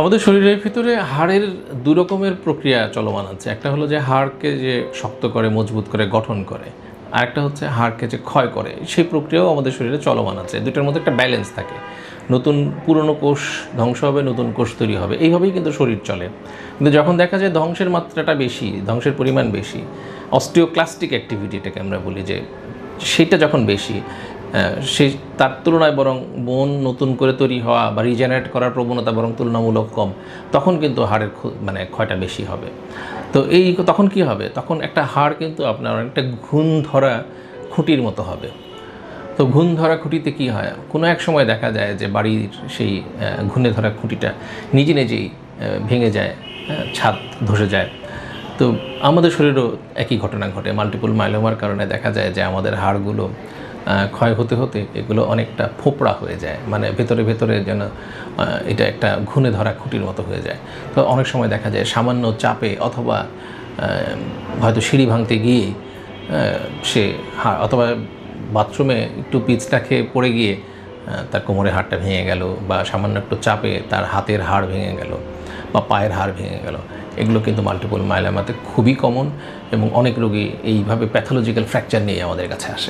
আমাদের শরীরের ভিতরে হাড়ের দু রকমের প্রক্রিয়া চলমান আছে। একটা হলো যে হাড়কে যে শক্ত করে, মজবুত করে, গঠন করে আর একটা হচ্ছে হাড়কে যে ক্ষয় করে, সেই প্রক্রিয়াও আমাদের শরীরে চলমান আছে। দুটোর মধ্যে একটা ব্যালেন্স থাকে। নতুন পুরনো কোষ ধ্বংস হবে, নতুন কোষ তৈরি হবে, এইভাবেই কিন্তু শরীর চলে। কিন্তু যখন দেখা যায় ধ্বংসের মাত্রাটা বেশি, ধ্বংসের পরিমাণ বেশি অস্টিওক্লাস্টিক অ্যাক্টিভিটিটাকে আমরা বলি যে, সেটা যখন বেশি সেই তার তুলনায় বরং বোন নতুন করে তৈরি হওয়া বা রিজেনারেট করার প্রবণতা বরং তুলনামূলক কম, তখন কিন্তু হাড়ের মানে ক্ষয়টা বেশি হবে। তো এই তখন কি হবে? তখন একটা হাড় কিন্তু আপনার একটা ঘুণ ধরা খুঁটির মতো হবে। তো ঘুণ ধরা খুঁটিতে কি হয়? কোনো এক সময় দেখা যায় যে বাড়ির সেই ঘুণে ধরা খুঁটিটা নিজে নিজেই ভেঙে যায় ছাদ ধসে যায়। তো আমাদের শরীরেও একই ঘটনা ঘটে মাল্টিপল মাইলোমার কারণে দেখা যায় যে আমাদের হাড়গুলো ক্ষয় হতে হতে এগুলো অনেকটা ফোপড়া হয়ে যায়। মানে ভেতরে ভেতরে যেন এটা একটা ঘুণে ধরা খুঁটির মতো হয়ে যায়। তো অনেক সময় দেখা যায় সামান্য চাপে অথবা হয়তো সিঁড়ি ভাঙতে গিয়ে সে অথবা বাথরুমে একটু পিচটা খেয়ে পড়ে গিয়ে তার কোমরে হাড়টা ভেঙে গেল বা সামান্য একটু চাপে তার হাতের হাড় ভেঙে গেল বা পায়ের হাড় ভেঙে গেল। এগুলো কিন্তু মাল্টিপল মাইলামাতে খুবই কমন এবং অনেক রোগী এইভাবে প্যাথোলজিক্যাল ফ্র্যাকচার নিয়ে আমাদের কাছে আসে।